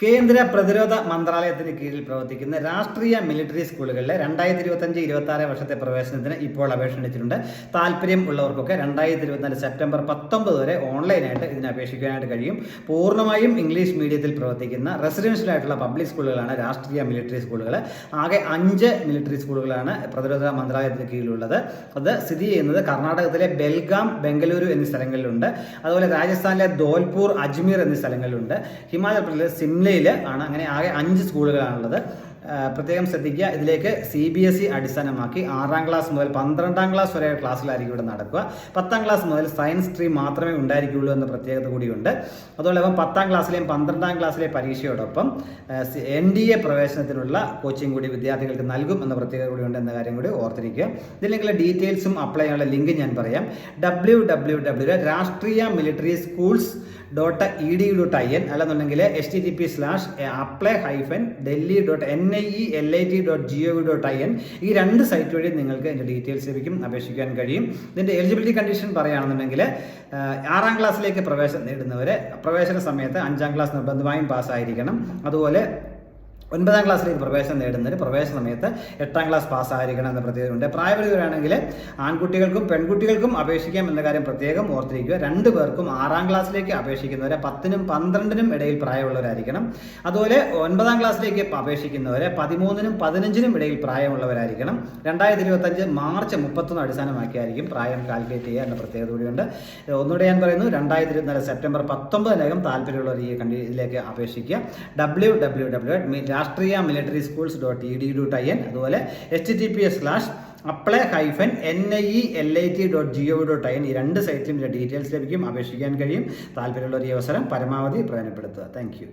കേന്ദ്ര പ്രതിരോധ മന്ത്രാലയത്തിന് കീഴിൽ പ്രവർത്തിക്കുന്ന രാഷ്ട്രീയ മിലിറ്ററി സ്കൂളുകളിലെ രണ്ടായിരത്തി ഇരുപത്തഞ്ച് ഇരുപത്തി ആറ് വർഷത്തെ പ്രവേശനത്തിന് ഇപ്പോൾ അപേക്ഷ അടിച്ചിട്ടുണ്ട് താല്പര്യം ഉള്ളവർക്കൊക്കെ രണ്ടായിരത്തി ഇരുപത്തിനാല് സെപ്റ്റംബർ പത്തൊമ്പത് വരെ ഓൺലൈനായിട്ട് ഇതിന് അപേക്ഷിക്കാനായിട്ട് കഴിയും. പൂർണമായും ഇംഗ്ലീഷ് മീഡിയത്തിൽ പ്രവർത്തിക്കുന്ന റെസിഡൻഷ്യൽ ആയിട്ടുള്ള പബ്ലിക് സ്കൂളുകളാണ് രാഷ്ട്രീയ മിലിറ്ററി സ്കൂളുകൾ ആകെ അഞ്ച് മിലിറ്ററി സ്കൂളുകളാണ് പ്രതിരോധ മന്ത്രാലയത്തിന് കീഴിലുള്ളത്. അത് സ്ഥിതി ചെയ്യുന്നത് കർണാടകത്തിലെ ബെൽഗാം ബംഗളൂരു എന്നീ സ്ഥലങ്ങളിലുണ്ട്. അതുപോലെ രാജസ്ഥാനിലെ ധോൽപൂർ അജ്മീർ എന്നീ സ്ഥലങ്ങളിലുണ്ട്. ഹിമാചൽ പ്രദേശിലെ പ്രദേശ് സിംലയിൽ ആണ്. അങ്ങനെ ആകെ അഞ്ച് സ്കൂളുകളാണുള്ളത് പ്രത്യേകം ശ്രദ്ധിക്കുക. ഇതിലേക്ക് സി ബി എസ് ഇ അടിസ്ഥാനമാക്കി ആറാം ക്ലാസ് മുതൽ പന്ത്രണ്ടാം ക്ലാസ് വരെ ക്ലാസ്സിലായിരിക്കും ഇവിടെ നടക്കുക. പത്താം ക്ലാസ് മുതൽ സയൻസ് സ്ട്രീം മാത്രമേ ഉണ്ടായിരിക്കുള്ളൂ എന്ന പ്രത്യേകത കൂടിയുണ്ട്. അതോടൊപ്പം പത്താം ക്ലാസ്സിലെയും പന്ത്രണ്ടാം ക്ലാസ്സിലെ പരീക്ഷയോടൊപ്പം എൻ ഡി എ പ്രവേശനത്തിനുള്ള കോച്ചിങ് കൂടി വിദ്യാർത്ഥികൾക്ക് നൽകും എന്ന പ്രത്യേകത കൂടിയുണ്ട് എന്ന കാര്യം കൂടി ഓർത്തിരിക്കുക. ഇതിലേക്കുള്ള ഡീറ്റെയിൽസും അപ്ലൈ ചെയ്യാനുള്ള ലിങ്ക് ഞാൻ പറയാം. W W W Rashtriya military schools dot E D dot I N അല്ലെന്നുണ്ടെങ്കിൽ H T T P slash apply hyphen Delhi dot N I E L I T dot G O V dot I N ഈ രണ്ട് site വഴി നിങ്ങൾക്ക് ഇതിന്റെ details ലഭിക്കും അപേക്ഷിക്കാൻ കഴിയും. ഇതിന്റെ എലിജിബിലിറ്റി കണ്ടീഷൻ പറയുകയാണെന്നുണ്ടെങ്കിൽ ആറാം ക്ലാസ്സിലേക്ക് പ്രവേശനം നേടുന്നവരെ പ്രവേശന സമയത്ത് അഞ്ചാം ക്ലാസ് നിർബന്ധമായും പാസ്സായിരിക്കണം അതുപോലെ ഒൻപതാം ക്ലാസ്സിലേക്ക് പ്രവേശനം നേടുന്നതിന് പ്രവേശന സമയത്ത് എട്ടാം ക്ലാസ് പാസ്സായിരിക്കണം എന്ന പ്രത്യേകതയുണ്ട്. പ്രായപരിധിവരാണെങ്കിൽ ആൺകുട്ടികൾക്കും പെൺകുട്ടികൾക്കും അപേക്ഷിക്കാം എന്ന കാര്യം പ്രത്യേകം ഓർത്തിരിക്കുക. രണ്ടു പേർക്കും ആറാം ക്ലാസ്സിലേക്ക് അപേക്ഷിക്കുന്നവരെ പത്തിനും പന്ത്രണ്ടിനും ഇടയിൽ പ്രായമുള്ളവരായിരിക്കണം. അതുപോലെ ഒൻപതാം ക്ലാസ്സിലേക്ക് അപേക്ഷിക്കുന്നവരെ പതിമൂന്നിനും പതിനഞ്ചിനും ഇടയിൽ പ്രായമുള്ളവരായിരിക്കണം. രണ്ടായിരത്തി ഇരുപത്തഞ്ച് മാർച്ച് മുപ്പത്തൊന്ന് അടിസ്ഥാനമാക്കിയായിരിക്കും പ്രായം കാൽക്കുലേറ്റ് ചെയ്യുക എന്ന പ്രത്യേകത കൂടിയുണ്ട്. ഒന്നുകൂടെ ഞാൻ പറയുന്നു രണ്ടായിരത്തി ഇരുപത്തിനാല് സെപ്റ്റംബർ പത്തൊമ്പതിനകം താല്പര്യമുള്ളവർ ഈ കണ്ടി ഇതിലേക്ക് അപേക്ഷിക്കുക. W W W Rashtriya military schools dot E D dot I N അതുപോലെ H T P S slash apply hyphen N I E L I T dot G O dot I N രണ്ട് സൈറ്റിലും details ലഭിക്കും അപേക്ഷിക്കാൻ കഴിയും. താല്പര്യമുള്ള ഒരു അവസരം പരമാവധി പ്രയോജനപ്പെടുത്തുക. Thank you